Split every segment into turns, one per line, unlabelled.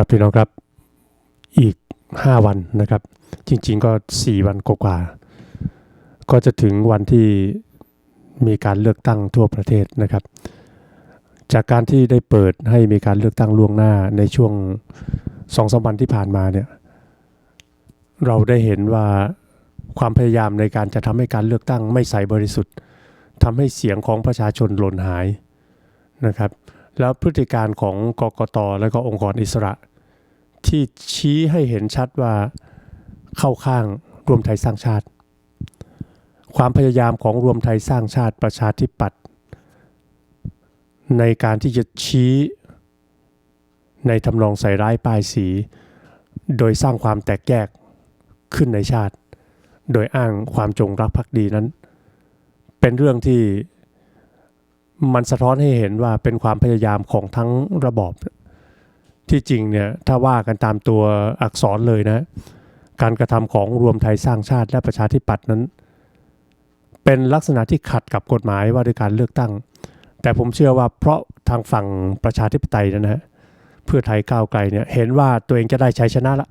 ครับพี่น้องครับอีก 5 วันนะครับ จริงๆก็ 4 วันกว่าๆก็จะถึงวันที่มีการเลือกตั้งทั่วประเทศนะครับ จากการที่ได้เปิดให้มีการเลือกตั้งล่วงหน้าในช่วงสองสามวันที่ผ่านมาเนี่ยเราได้เห็นว่าความพยายามในการจะทำให้การเลือกตั้งไม่ใสบริสุทธิ์ทำให้เสียงของประชาชนหล่นหายนะครับ แล้วพฤติการของกกตและก็องค์กรอิสระ ที่ชี้ให้เห็นชัดว่าเข้าข้างรวมไทยสร้างชาติ ความพยายามของรวมไทยสร้างชาติประชาธิปัตย์ในการที่จะชี้ในทำนองใส่ร้ายป้ายสี โดยสร้างความแตกแยกขึ้นในชาติ โดยอ้างความจงรักภักดีนั้น เป็นเรื่องที่มันสะท้อนให้เห็นว่าเป็นความพยายามของทั้งระบอบ ที่จริงเนี่ยถ้าว่ากันตามตัวอักษรเลยนะการกระทำของรวมไทยสร้างชาติและประชาธิปัตย์นั้น เป็นลักษณะที่ขัดกับกฎหมายว่าด้วยการเลือกตั้ง แต่ผมเชื่อว่าเพราะทางฝั่งประชาธิปไตยนะฮะเพื่อไทยก้าวไกลเนี่ยเห็นว่าตัวเองจะได้ชัยชนะละ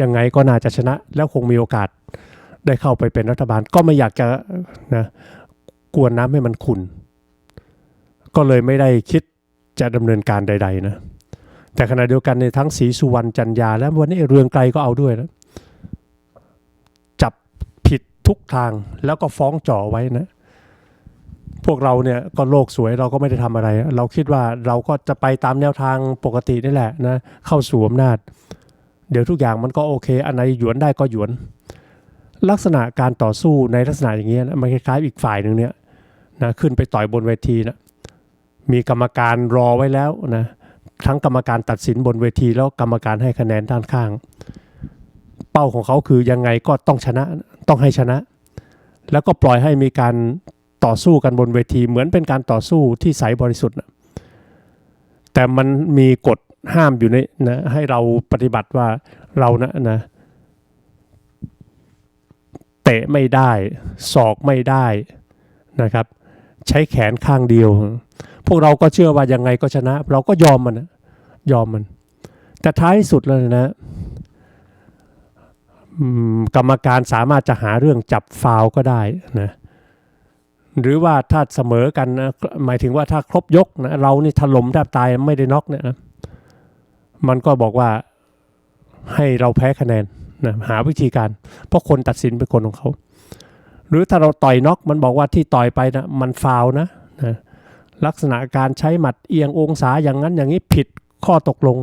ยังไงก็น่าจะชนะ แล้วคงมีโอกาสได้เข้าไปเป็นรัฐบาล ก็ไม่อยากจะนะกวนน้ำให้มันขุนก็เลยไม่ได้คิดจะดำเนินการใด ๆ นะ แต่ขณะเดียวกันในทั้งศรีสุวรรณจันยา และวันนี้เรืองไกลก็เอาด้วยนะจับผิดทุกทางแล้วก็ฟ้องจ่อไว้นะพวกเราเนี่ยก็โลกสวยเราก็ไม่ได้ทำอะไร เราคิดว่าเราก็จะไปตามแนวทางปกตินี่แหละนะเข้าสู่อำนาจ เดี๋ยวทุกอย่างมันก็โอเค อันไหนหยวนได้ก็หยวน ลักษณะการต่อสู้ในลักษณะอย่างเงี้ยนะมันคล้ายๆอีกฝ่ายหนึ่งเนี่ยนะขึ้นไปต่อยบนเวทีนะมีกรรมการรอไว้แล้วนะ ทั้งกรรมการตัดสินบนเวทีแล้วกรรมการให้คะแนนด้านข้าง เป้าของเขาคือยังไงก็ต้องชนะต้องให้ชนะ แล้วก็ปล่อยให้มีการต่อสู้กันบนเวที เหมือนเป็นการต่อสู้ที่ใสบริสุทธิ์นะแต่มันมีกฎห้ามอยู่ในนะให้เราปฏิบัติว่าเรานะนะเตะไม่ได้ ศอกไม่ได้นะครับ ใช้แขนข้างเดียว พวกเราก็เชื่อว่ายังไงก็ชนะ เราก็ยอมมันนะยอมมัน แต่ท้ายสุดแล้วนะกรรมการสามารถจะหาเรื่องจับฟาวก็ได้นะหรือว่าถ้าเสมอกันนะหมายถึงว่าถ้าครบยกนะเรานี่ถล่มแทบตายไม่ได้น็อกเนี่ยนะมันก็บอกว่าให้เราแพ้คะแนนนะหาวิธีการ เพราะคนตัดสินเป็นคนของเขา หรือถ้าเราต่อยน็อกมันบอกว่าที่ต่อยไปนะมันฟาวนะนะ ลักษณะการใช้หมัดเอียงองศาอย่างนั้นอย่างนี้ผิดข้อตกลง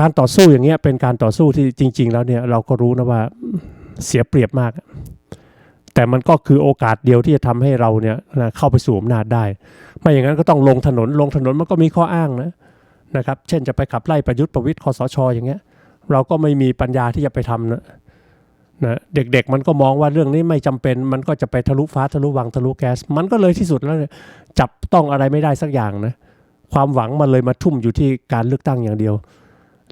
การต่อสู้อย่างเงี้ยเป็นการต่อสู้ที่จริง ๆ แล้วเนี่ยเราก็รู้นะว่าเสียเปรียบมาก แต่มันก็คือโอกาสเดียวที่จะทำให้เราเนี่ยนะเข้าไปสู่อำนาจได้ ไม่อย่างนั้นก็ต้องลงถนนลงถนนมันก็มีข้ออ้างนะนะครับ เช่นจะไปขับไล่ประยุทธ์ประวิตยคอสช อย่างเงี้ย เราก็ไม่มีปัญญาที่จะไปทำนะ นะเด็กๆมันก็มองว่าเรื่องนี้ไม่จำเป็น มันก็จะไปทะลุฟ้าทะลุวังทะลุแก๊ส มันก็เลยที่สุดแล้วจับต้องอะไรไม่ได้สักอย่างนะความหวังมันเลยมาทุ่มอยู่ที่การเลือกตั้งอย่างเดียว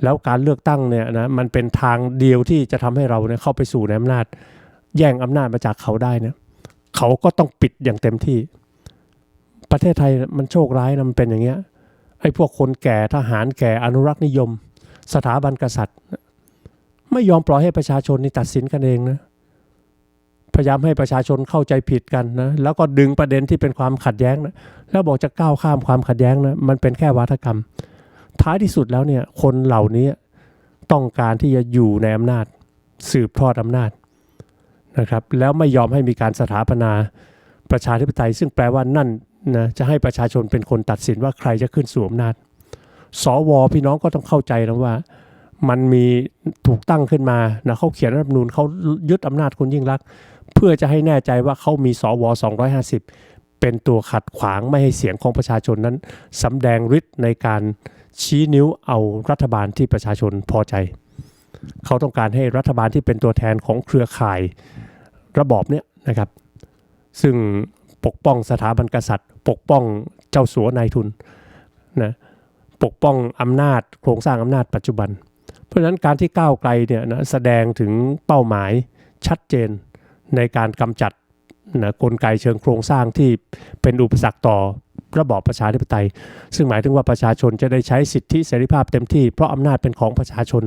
แล้วการเลือกตั้งเนี่ยนะมันเป็นทางเดียวที่จะทำให้เราเนี่ยเข้าไปสู่ในอำนาจ แย่งอำนาจมาจากเขาได้เนี่ยเขาก็ต้องปิดอย่างเต็มที่ ประเทศไทยมันโชคร้ายนะมันเป็นอย่างเงี้ยไอ้พวกคนแก่ทหารแก่อนุรักษ์นิยม สถาบันกษัตริย์ ไม่ยอมปล่อยให้ประชาชนนี่ตัดสินกันเองนะพยายามให้ประชาชนเข้าใจผิดกันนะแล้วก็ดึงประเด็นที่เป็นความขัดแย้งนะแล้วบอกจะก้าวข้ามความขัดแย้งนะมันเป็นแค่วัฒกรรม ท้ายที่สุดแล้วเนี่ยคนเหล่านี้ต้องการที่จะอยู่ในอำนาจ สืบทอดอำนาจนะครับแล้วไม่ยอมให้มีการสถาปนาประชาธิปไตย ซึ่งแปลว่านั่นนะจะให้ประชาชนเป็นคนตัดสินว่าใครจะขึ้นสู่อำนาจ สวพี่น้องก็ต้องเข้าใจนะว่า มันมีถูกตั้งขึ้นมานะเขาเขียนรัฐธรรมนูญเขายึดอำนาจคุณยิ่งรัก เพื่อจะให้แน่ใจว่าเขามีสว250 เป็นตัวขัดขวางไม่ให้เสียงของประชาชนนั้นสำแดงฤทธิ์ในการชี้นิ้วเอารัฐบาลที่ประชาชนพอใจ เขาต้องการให้รัฐบาลที่เป็นตัวแทนของเครือข่ายระบอบเนี้ยนะครับ ซึ่งปกป้องสถาบันกษัตริย์ ปกป้องเจ้าสัวนายทุนนะปกป้องอำนาจโครงสร้างอำนาจปัจจุบัน เพราะฉะนั้นการที่ก้าวไกลเนี่ยนะแสดงถึงเป้าหมายชัดเจนในการกำจัดนะกลไกเชิงโครงสร้างที่เป็นอุปสรรคต่อระบอบประชาธิปไตย ซึ่งหมายถึงว่าประชาชนจะได้ใช้สิทธิเสรีภาพเต็มที่เพราะอำนาจเป็นของประชาชน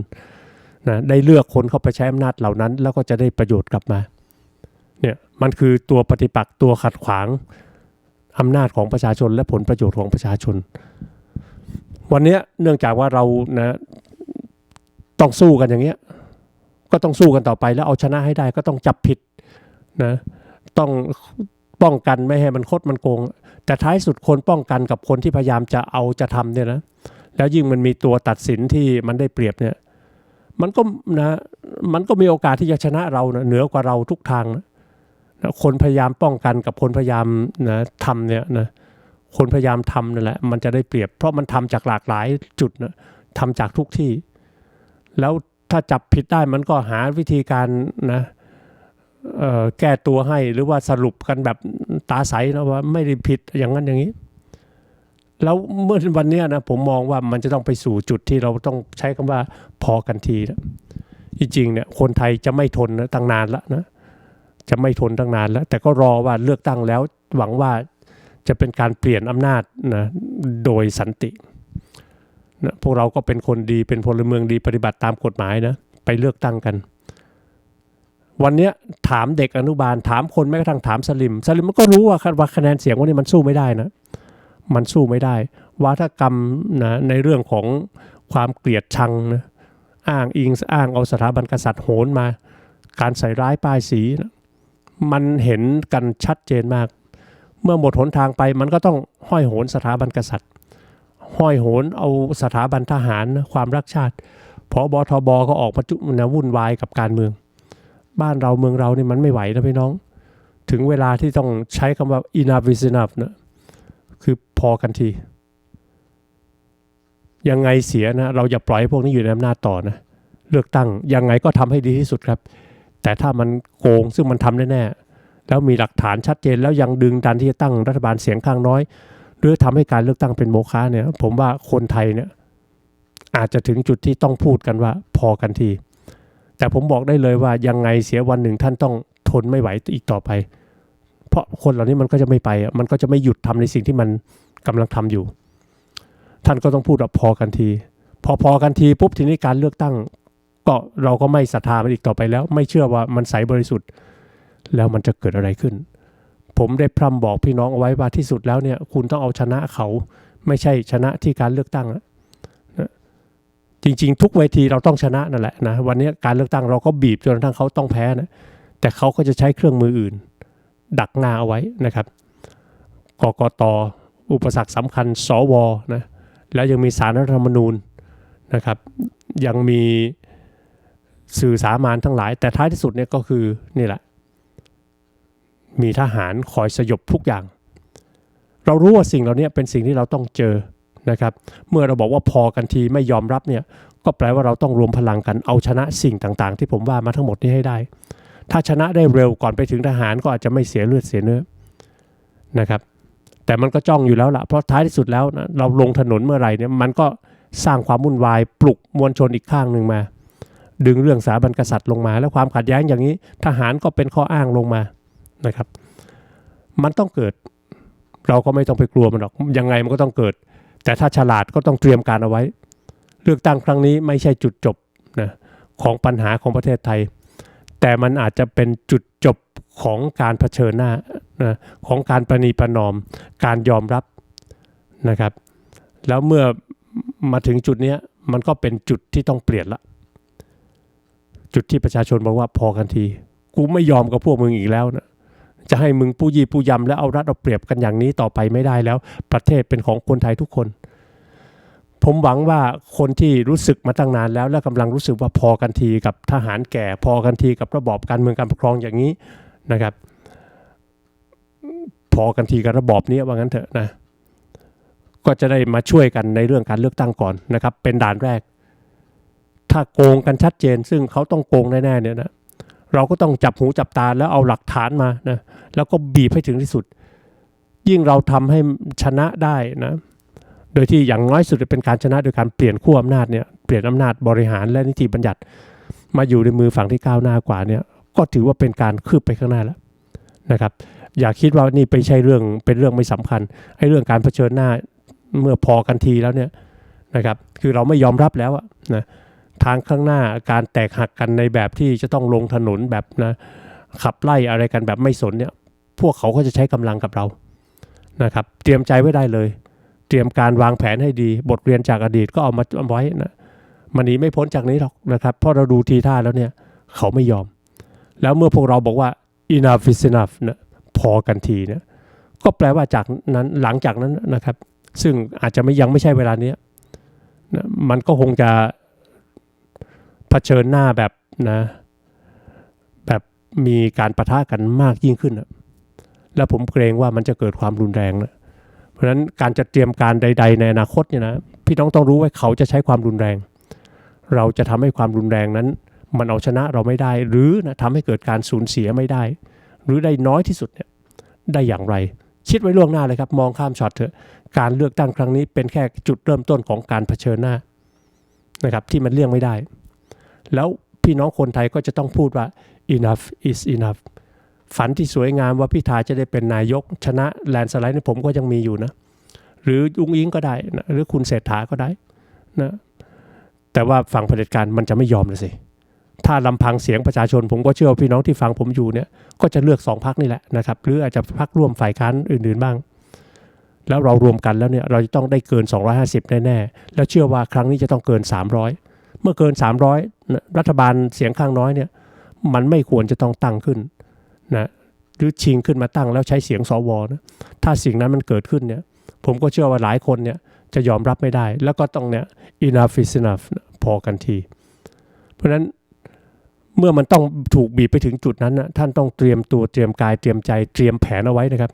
นะได้เลือกคนเข้าไปใช้อำนาจเหล่านั้น แล้วก็จะได้ประโยชน์กลับมาเนี่ยมันคือตัวปฏิปักษ์ตัวขัดขวางอำนาจของประชาชนและผลประโยชน์ของประชาชน วันนี้เนื่องจากว่าเรานะ ต้องสู้กันอย่างเงี้ย ก็ต้องสู้กันต่อไปแล้วเอาชนะให้ได้ก็ต้องจับผิดนะต้องป้องกันไม่ให้มันคดมันโกง แต่ท้ายสุดคนป้องกันกับคนที่พยายามจะเอาจะทำเนี่ยนะแล้วยิ่งมันมีตัวตัดสินที่มันได้เปรียบเนี่ยมันก็นะมันก็มีโอกาสที่จะชนะเรานะเหนือกว่าเราทุกทางนะคนพยายามป้องกันกับคนพยายามนะทำเนี่ยนะคนพยายามทำนั่นแหละมันจะได้เปรียบ เพราะมันทำจากหลากหลายจุดนะทำจากทุกที่ แล้วถ้าจับผิดได้มันก็หาวิธีการนะแก้ตัวให้หรือว่าสรุปกันแบบตาใสนะว่าไม่ได้ผิดอย่างนั้นอย่างนี้ แล้วเมื่อวันนี้นะผมมองว่ามันจะต้องไปสู่จุดที่เราต้องใช้คำว่าพอกันทีนะจริงๆเนี่ยคนไทยจะไม่ทนนะตั้งนานแล้วนะจะไม่ทนตั้งนานแล้ว แต่ก็รอว่าเลือกตั้งแล้วหวังว่าจะเป็นการเปลี่ยนอำนาจนะโดยสันติ นะพวกเราก็เป็นคนดีเป็นพลเมืองดีปฏิบัติตามกฎหมายนะไปเลือกตั้งกัน วันนี้ถามเด็กอนุบาลถามคนแม้กระทั่งถามสลิม สลิมมันก็รู้ว่าว่าคะแนนเสียงวันนี้มันสู้ไม่ได้นะ มันสู้ไม่ได้วาทกรรมนะในเรื่องของความเกลียดชังนะอ้างอิงอ้างเอาสถาบันกษัตริย์โหนมา การใส่ร้ายป้ายสีนะมันเห็นกันชัดเจนมาก เมื่อหมดหนทางไปมันก็ต้องห้อยโหนสถาบันกษัตริย์ ห้อยโหนเอาสถาบันทหารความรักชาติพอบทบก็ออกมาจุนะวุ่นวายกับการเมือง บ้านเราเมืองเรานี่มันไม่ไหวนะพี่น้อง ถึงเวลาที่ต้องใช้คำว่า enough is enough นะคือพอกันทียังไงเสียนะเราอย่าปล่อยพวกนี้อยู่ในอำนาจต่อนะเลือกตั้งยังไงก็ทำให้ดีที่สุดครับ แต่ถ้ามันโกงซึ่งมันทำแน่ๆแล้วมีหลักฐานชัดเจนแล้วยังดึงดันที่จะตั้งรัฐบาลเสียงข้างน้อย หรือทำให้การเลือกตั้งเป็นโมฆะเนี่ย ผมว่าคนไทยเนี่ยอาจจะถึงจุดที่ต้องพูดกันว่าพอกันที แต่ผมบอกได้เลยว่ายังไงเสียวันหนึ่งท่านต้องทนไม่ไหวอีกต่อไป เพราะคนเหล่านี้มันก็จะไม่ไปมันก็จะไม่หยุดทำในสิ่งที่มันกำลังทำอยู่ ท่านก็ต้องพูดว่าพอกันที พอพอกันทีปุ๊บทีนี้การเลือกตั้ง ก็เราก็ไม่ศรัทธามันอีกต่อไปแล้ว ไม่เชื่อว่ามันใสบริสุทธิ์ แล้วมันจะเกิดอะไรขึ้น ผมได้พร่ำบอกพี่น้องเอาไว้ว่าที่สุดแล้วเนี่ยคุณต้องเอาชนะเขา ไม่ใช่ชนะที่การเลือกตั้งนะจริง ๆ ทุกเวทีเราต้องชนะนั่นแหละนะวันนี้การเลือกตั้งเราก็บีบจนกระทั่งเขาต้องแพ้นะแต่เขาก็จะใช้เครื่องมืออื่น ดักหน้าเอาไว้นะครับกกตอุปสรรคสำคัญสวนะแล้วยังมีสารรัฐธรรมนูญนะครับ ยังมีสื่อสามานทั้งหลาย แต่ท้ายที่สุดเนี่ยก็คือนี่แหละ มีทหารคอยสยบทุกอย่าง เรารู้ว่าสิ่งเหล่านี้เป็นสิ่งที่เราต้องเจอนะครับ เมื่อเราบอกว่าพอกันทีไม่ยอมรับเนี่ยก็แปลว่าเราต้องรวมพลังกันเอาชนะสิ่งต่างๆ ที่ผมว่ามาทั้งหมดนี้ให้ได้ ถ้าชนะได้เร็วก่อนไปถึงทหารก็อาจจะไม่เสียเลือดเสียเนื้อนะครับ แต่มันก็จ้องอยู่แล้วล่ะเพราะท้ายที่สุดแล้วนะเราลงถนนเมื่อไหร่เนี่ยมันก็สร้างความวุ่นวายปลุกมวลชนอีกข้างหนึ่งมา ดึงเรื่องสถาบันกษัตริย์ลงมา แล้วความขัดแย้งอย่างนี้ ทหารก็เป็นข้ออ้างลงมา นะครับ มันต้องเกิด เราก็ไม่ต้องไปกลัวมันหรอก ยังไงมันก็ต้องเกิด แต่ถ้าฉลาดก็ต้องเตรียมการเอาไว้ เลือกตั้งครั้งนี้ไม่ใช่จุดจบนะของปัญหาของประเทศไทย แต่มันอาจจะเป็นจุดจบของการเผชิญหน้านะของการประนีประนอม การยอมรับนะครับ แล้วเมื่อมาถึงจุดนี้มันก็เป็นจุดที่ต้องเปลี่ยนละ จุดที่ประชาชนบอกว่าพอกันที กูไม่ยอมกับพวกมึงอีกแล้วนะ จะให้มึงผู้ยี่ผู้ยำและเอารัดเอาเปรียบกันอย่างนี้ต่อไปไม่ได้แล้ว ประเทศเป็นของคนไทยทุกคน ผมหวังว่าคนที่รู้สึกมาตั้งนานแล้ว และกำลังรู้สึกว่าพอกันทีกับทหารแก่พอกันทีกับระบอบการเมืองการปกครองอย่างนี้นะครับ พอกันทีกับระบอบนี้ว่างั้นเถอะนะก็จะได้มาช่วยกันในเรื่องการเลือกตั้งก่อนนะครับ เป็นด่านแรก ถ้าโกงกันชัดเจน ซึ่งเขาต้องโกงแน่ๆเนี่ยนะ เราก็ต้องจับหูจับตาแล้วเอาหลักฐานมานะแล้วก็บีบให้ถึงที่สุด ยิ่งเราทำให้ชนะได้นะโดยที่อย่างน้อยสุดเป็นการชนะโดยการเปลี่ยนขั้วอำนาจเนี่ยเปลี่ยนอำนาจบริหารและนิติบัญญัติ มาอยู่ในมือฝั่งที่ก้าวหน้ากว่าเนี่ยก็ถือว่าเป็นการคืบไปข้างหน้าแล้วนะครับ อย่าคิดว่านี่ไปใช่เรื่องเป็นเรื่องไม่สำคัญไอ้เรื่องการเผชิญหน้าเมื่อพอกันทีแล้วเนี่ยนะครับ คือเราไม่ยอมรับแล้วอะนะ ทางข้างหน้าการแตกหักกันในแบบที่จะต้องลงถนนแบบนะขับไล่อะไรกันแบบไม่สนเนี่ยพวกเขาก็จะใช้กำลังกับเรานะครับเตรียมใจไว้ได้เลย เตรียมการวางแผนให้ดี บทเรียนจากอดีตก็เอามาเอาไว้นะมันหนีไม่พ้นจากนี้หรอกนะครับเพราะเราดูทีท่าแล้วเนี่ยเขาไม่ยอม แล้วเมื่อพวกเราบอกว่า enough is enough นะพอกันทีเนี่ยก็แปลว่าจากนั้นหลังจากนั้นนะครับ ซึ่งอาจจะไม่ยังไม่ใช่เวลานี้นะมันก็คงจะ ผชิญหน้าแบบนะแบบมีการประทะกันมากยิ่งขึ้น แล้วผมเกรงว่ามันจะเกิดความรุนแรงนะเพราะฉะนั้นการจะเตรียมการใด ๆ ในอนาคตเนี่ยนะพี่น้องต้องรู้ว่าเขาจะใช้ความรุนแรง เราจะทำให้ความรุนแรงนั้น มันเอาชนะเราไม่ได้ หรือนะทำให้เกิดการสูญเสียไม่ได้ หรือได้น้อยที่สุดเนี่ยได้อย่างไร คิดไว้ล่วงหน้าเลยครับ มองข้ามช็อตเถอะการเลือกตั้งครั้งนี้เป็นแค่จุดเริ่มต้นของการเผชิญหน้านะครับที่มันเลี่ยงไม่ได้ แล้วพี่น้องคนไทยก็จะต้องพูดว่า enough is enough ฝันที่สวยงามว่าพิธาจะได้เป็นนายกชนะแลนสไลด์นี่ผมก็ยังมีอยู่นะ หรือยุงอิงก็ได้นะหรือคุณเศรษฐาก็ได้นะแต่ว่าฝั่งเผด็จการมันจะไม่ยอมเลยสิ ถ้าลำพังเสียงประชาชน ผมก็เชื่อว่าพี่น้องที่ฟังผมอยู่เนี่ยก็จะเลือกสองพักนี่แหละนะครับ หรืออาจจะพักร่วมฝ่ายค้านอื่นๆบ้าง แล้วเรารวมกันแล้วเนี่ยเราจะต้องได้เกิน 250แน่ๆแล้วเชื่อว่าครั้งนี้จะต้องเกิน 300 เมื่อเกิน 300 รัฐบาลเสียงข้างน้อยเนี่ยมันไม่ควรจะต้องตั้งขึ้นนะหรือชิงขึ้นมาตั้งแล้วใช้เสียงสวนะถ้าสิ่งนั้นมันเกิดขึ้นเนี่ยผมก็เชื่อว่าหลายคนเนี่ยจะยอมรับไม่ได้ แล้วก็ต้องเนี่ย enough is enough พอกันที เพราะฉะนั้นเมื่อมันต้องถูกบีบไปถึงจุดนั้นนะท่านต้องเตรียมตัวเตรียมกายเตรียมใจเตรียมแผนเอาไว้นะครับ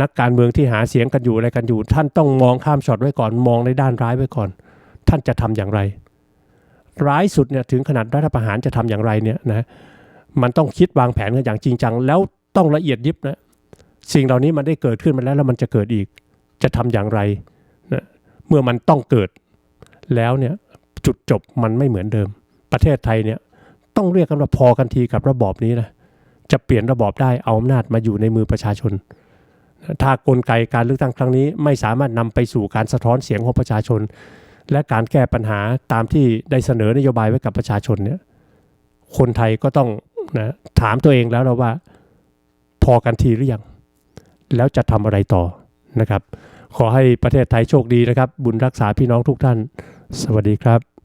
นักการเมืองที่หาเสียงกันอยู่อะไรกันอยู่ ท่านต้องมองข้ามช็อตไว้ก่อนมองในด้านร้ายไว้ก่อน ท่านจะทำอย่างไร ร้ายสุดเนี่ยถึงขนาดรัฐประหารจะทำอย่างไรเนี่ยนะมันต้องคิดวางแผนกันอย่างจริงจัง แล้วต้องละเอียดยิบนะสิ่งเหล่านี้มันได้เกิดขึ้นมาแล้วแล้วมันจะเกิดอีกจะทำอย่างไรนะเมื่อมันต้องเกิดแล้วเนี่ยจุดจบมันไม่เหมือนเดิม ประเทศไทยเนี่ยต้องเรียกกันว่าพอกันทีกับระบอบนี้นะจะเปลี่ยนระบอบได้เอาอำนาจมาอยู่ในมือประชาชน ถ้ากลไกการเลือกตั้งครั้งนี้ไม่สามารถนำไปสู่การสะท้อนเสียงของประชาชน และการแก้ปัญหาตามที่ได้เสนอนโยบายไว้กับประชาชนเนี่ยคนไทยก็ต้องนะถามตัวเองแล้วเราว่าพอกันทีหรือยัง แล้วจะทำอะไรต่อนะครับ ขอให้ประเทศไทยโชคดีนะครับ บุญรักษาพี่น้องทุกท่าน สวัสดีครับ